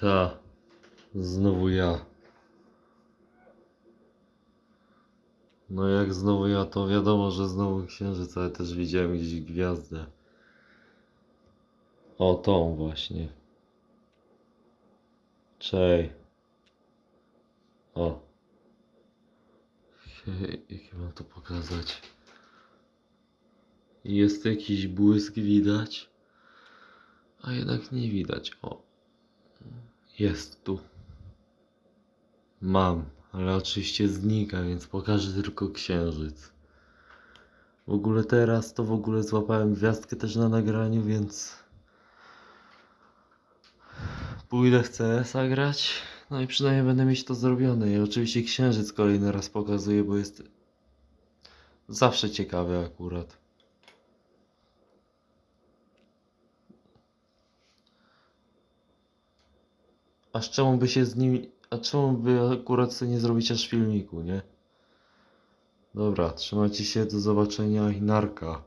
Ta. Znowu ja. No jak znowu ja, to wiadomo, że znowu księżyc, ale też widziałem gdzieś gwiazdę. O, tą właśnie. Czej. O. Hej, Jak mam to pokazać? Jest jakiś błysk widać, a jednak nie widać. O. Jest tu. Mam, ale oczywiście znika, więc pokażę tylko księżyc. W ogóle teraz to w ogóle złapałem gwiazdkę też na nagraniu, więc pójdę w CS-a grać. No i przynajmniej będę mieć to zrobione. I oczywiście księżyc kolejny raz pokazuję, bo jest zawsze ciekawy akurat. Aż czemu by się z nim. A czemu by akurat sobie nie zrobić aż filmiku, nie? Dobra, trzymajcie się, do zobaczenia i narka.